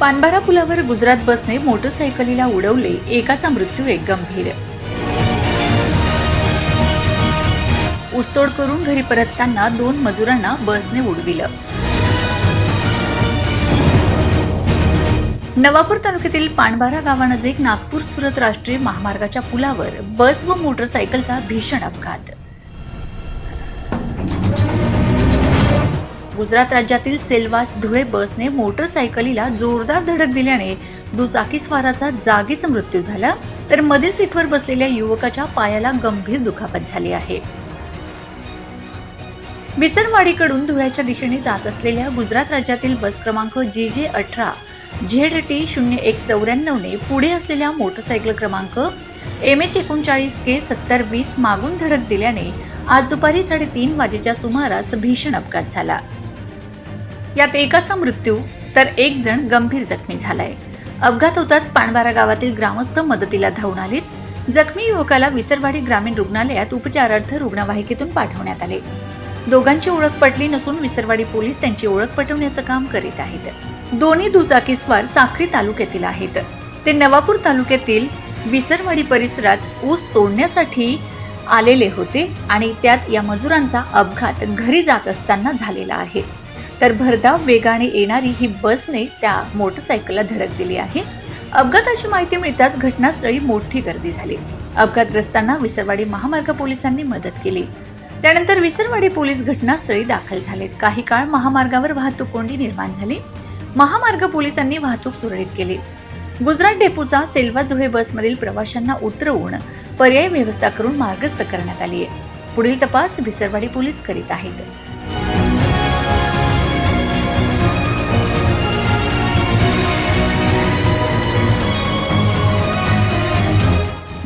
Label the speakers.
Speaker 1: पानबारा पुलावर गुजरात बसने मोटरसायकलीला उडवले. एकाचा मृत्यू एक गंभीर. ऊसतोड करून घरी परतताना दोन मजुरांना बसने उडविलं. नवापूर तालुक्यातील पाणबारा गावानजीक नागपूर सुरत राष्ट्रीय महामार्गाच्या पुलावर बस व मोटरसायकलचा भीषण अपघात. गुजरात राज्यातील सेल्वास धुळे बसने मोटरसायकलीला जोरदार धडक दिल्याने दुचाकीस्वाराचा जागीच मृत्यू झाला. तर मधील सीटवर बसलेल्या युवकाच्या पायाला गंभीर दुखापत झाली आहे. विसरवाडीकडून धुळ्याच्या दिशेने जात असलेल्या गुजरात राज्यातील बस क्रमांक जे जे अठरा झेड टी शून्य एक चौऱ्याण्णवने पुढे असलेल्या मोटरसायकल क्रमांक एम एच एकोणचाळीस के सत्तर वीस मागून धडक दिल्याने आज दुपारी साडेतीन वाजेच्या सुमारास भीषण अपघात झाला. यात एकाचा मृत्यू तर एक जण गंभीर जखमी झालाय. अपघात होताच पाणबारा गावातील ग्रामस्थ मदतीला धावून आलीत. जखमी युवकाला विसरवाडी ग्रामीण रुग्णालयात उपचारार्थ रुग्णवाहिकेतून पाठवण्यात आले. दोघांची ओळख पटली नसून विसरवाडी पोलीस त्यांची ओळख पटवण्याचं काम करीत आहेत. दोन्ही दुचाकीस्वार साक्री तालुक्यातील आहेत. ते नवापूर तालुक्यातील विसरवाडी परिसरात ऊस तोडण्यासाठी आलेले होते आणि त्यात या मजुरांचा अपघात घरी जात असताना झालेला आहे. तर भरधाव वेगाने येणारी ही बसने त्या मोटरसायकलला धडक दिली आहे. अपघाताची माहिती मिळताच घटनास्थळी मोठी गर्दी झाली. अपघातग्रस्तांना विसरवाडी महामार्ग पोलिसांनी मदत केली. त्यानंतर विसरवाडी पोलीस घटनास्थळी दाखल झालेत. काही काळ महामार्गावर वाहतूक कोंडी निर्माण झाली. महामार्ग पोलिसांनी वाहतूक सुरळीत केली. गुजरात डेपूचा सेल्वा धुळे बसमधील प्रवाशांना उतरवून पर्यायी व्यवस्था करून मार्गस्थ करण्यात आली आहे पुढील तपास विसरवाडी पोलीस करीत आहेत.